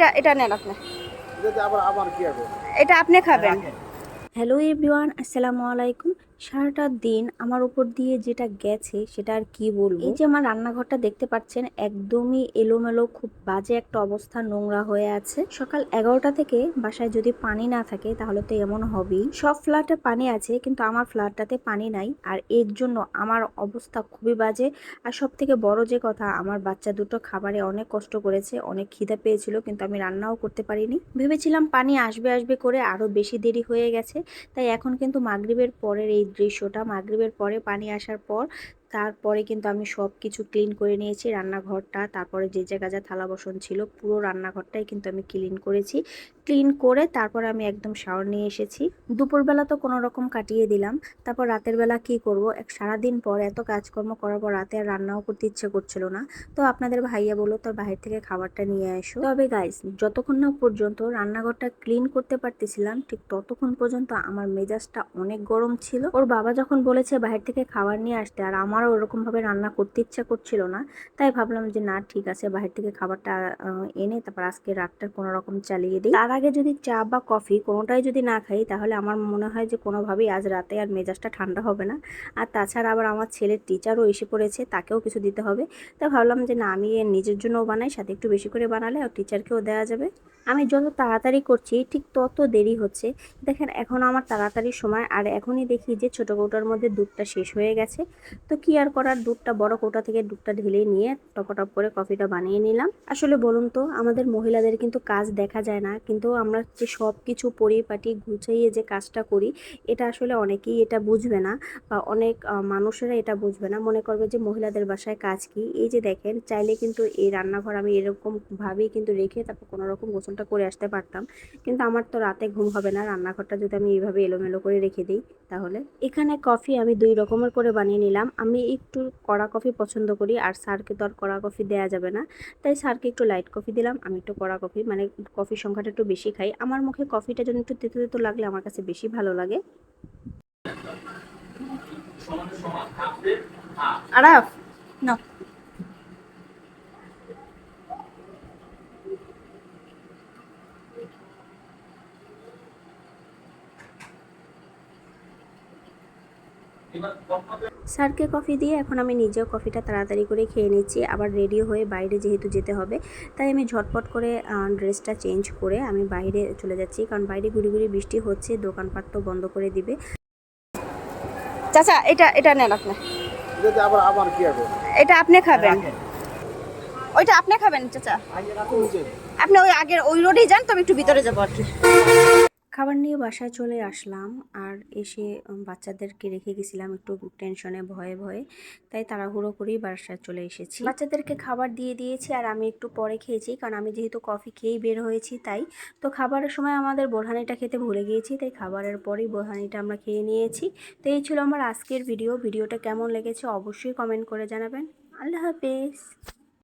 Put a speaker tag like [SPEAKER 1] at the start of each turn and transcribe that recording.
[SPEAKER 1] এটা এটা নেন আপনি।
[SPEAKER 2] এটাতে আবার আমার কি হবে?
[SPEAKER 1] এটা আপনি খাবেন।
[SPEAKER 3] হ্যালো এভরিওয়ান আসসালামু আলাইকুম। সারাটা দিন আমার উপর দিয়ে যেটা গেছে সেটা আর কি বলব? এই যে আমার রান্নাঘরটা দেখতে পাচ্ছেন, একদমই এলোমেলো, খুব বাজে একটা অবস্থা, নোংরা হয়ে আছে। সকাল এগারোটা থেকে বাসায় যদি পানি না থাকে তাহলে তো এমন হবেই। সব ফ্ল্যাটে পানি আছে, কিন্তু আমার ফ্ল্যাটটাতে পানি নাই, আর এর জন্য আমার অবস্থা খুবই বাজে। আর সব থেকে বড় যে কথা, আমার বাচ্চা দুটো খাবারে অনেক কষ্ট করেছে, অনেক খিদে পেয়েছিল, কিন্তু আমি রান্নাও করতে পারিনি। ভেবেছিলাম পানি আসবে আসবে করে আরও বেশি দেরি হয়ে গেছে, তাই এখন কিন্তু মাগরিবের পরের এই দৃশ্যটা মাগরিবের পরে পানি আসার পর তারপরে কিন্তু আমি সব কিছু ক্লিন করে নিয়েছি, রান্নাঘরটা, তারপরে যে জায়গা যা থালা বাসন ছিল, পুরো রান্নাঘরটাই কিন্তু আমি ক্লিন করেছি। ক্লিন করে তারপরে আমি একদম শাওয়ার নিয়ে এসেছি। দুপুরবেলা তো কোনো রকম কাটিয়ে দিলাম, তারপর রাতের বেলা কি করব? এক সারাদিন পর এত কাজকর্ম করার পর রাতে আর রান্নাও করতে ইচ্ছে করছিল না। তো আপনাদের ভাইয়া বলল, তোর বাহির থেকে খাবারটা নিয়ে আসো তবে গাইস যতক্ষণ না পর্যন্ত রান্নাঘরটা ক্লিন করতে পারতেছিলাম, ঠিক ততক্ষণ পর্যন্ত আমার মেজাজটা অনেক গরম ছিল। ওর বাবা যখন বলেছে, বাহির থেকে খাবার নিয়ে আসতে। আর আমারও ওরকম ভাবে রান্না করতে ইচ্ছা করছিল না। তাই ভাবলাম যে, না, ঠিক আছে, বাহির থেকে খাবারটা এনে তারপর আজকে রাতটা কোনো রকম চালিয়ে দিই। তার আগে যদি চা বা কফি কোনোটাই যদি না খাই, তাহলে আমার মনে হয় যে, কোনোভাবেই আজ রাতে আর মেজাজটা ঠান্ডা হবে না। আর তাছাড়া আবার আমার ছেলের টিচারও এসে পড়েছে, তাকেও কিছু দিতে হবে। তাই ভাবলাম যে, না, আমি নিজের জন্যও বানাই, সাথে একটু বেশি করে বানালে আর টিচারকেও দেওয়া যাবে। আমি যত তাড়াতাড়ি করছি, ঠিক তত দেরি হচ্ছে। দেখেন, এখন আমার তাড়াতাড়ি সময়, আর এখনই দেখি যে ছোটো কৌটার মধ্যে দুধটা শেষ হয়ে গেছে। তো কি আর করার? দুধটা, বড় কৌটা থেকে দুধটা ঢেলে নিয়ে টপটপ করে কফিটা বানিয়ে নিলাম। আসলে বলুন তো, আমাদের মহিলাদের কিন্তু কাজ দেখা যায় না। কিন্তু আমরা যে সব কিছু পরিপাটি গুছাইয়ে যে কাজটা করি, এটা আসলে অনেকেই এটা বুঝবে না বা অনেক মানুষেরা এটা বুঝবে না। মনে করবে যে মহিলাদের বাসায় কাজ কি? এই যে দেখেন, চাইলে কিন্তু এই রান্নাঘর আমি এরকম ভাবেই কিন্তু রেখে তারপর কোনো রকম গোসলটা করে আসতে পারতাম। কিন্তু আমার তো রাতে ঘুম হবে না। রান্নাঘরটা যদি আমি এইভাবে এলোমেলো করে রেখে দিই তাহলে। এখানে কফি আমি দুই রকমের করে বানিয়ে নিলাম। আমি একটু কড়া কফি পছন্দ করি আর স্যারকে তো আর কড়া কফি দেওয়া যাবে না। তাই স্যারকে একটু লাইট কফি দিলাম। আমি একটু কড়া কফি মানে কফির সংখ্যাটা একটু বেশি খাই। আমার মুখে কফিটা যেন একটু তেতো তেতো লাগলে আমার কাছে বেশি ভালো লাগে।
[SPEAKER 1] আরাফ! না।
[SPEAKER 3] স্যারকে কফি দিয়ে এখন আমি নিজেও কফিটা তাড়াতাড়ি করে খেয়ে নিচ্ছি। আবার রেডি হয়ে বাইরে যেহেতু যেতে হবে তাই আমি ঝটপট করে ড্রেসটা চেঞ্জ করে আমি বাইরে চলে যাচ্ছি। কারণ বাইরে ঘুরি ঘুরি বৃষ্টি হচ্ছে দোকানপাট তো বন্ধ করে দিবে।
[SPEAKER 1] চাচা এটা এটা নেন আপনি। এটা আপনি খাবেন। ওইটা আপনি খাবেন চাচা। আপনি ওই আগের ওই রোডেই যান তো আমি একটু ভিতরে যাব আর কি।
[SPEAKER 3] খাবার নিয়ে বাসায় চলে আসলাম আর এসে বাচ্চাদেরকে রেখে গেছিলাম একটু টেনশনে ভয়ে ভয়ে। তাই তাড়াহুড়ো করেই বাসায় চলে এসেছি। বাচ্চাদেরকে খাবার দিয়ে দিয়েছি আর আমি একটু পরে খেয়েছি কারণ আমি যেহেতু কফি খেয়েই বের হয়েছি তাই। তো খাবারের সময় আমাদের বোরহানিটা খেতে ভুলে গিয়েছি তাই খাবারের পরেই বোরহানিটা আমরা খেয়ে নিয়েছি। তো এই ছিল আমার আজকের ভিডিও ভিডিওটা কেমন লেগেছে অবশ্যই কমেন্ট করে জানাবেন। আল্লাহ হাফেজ।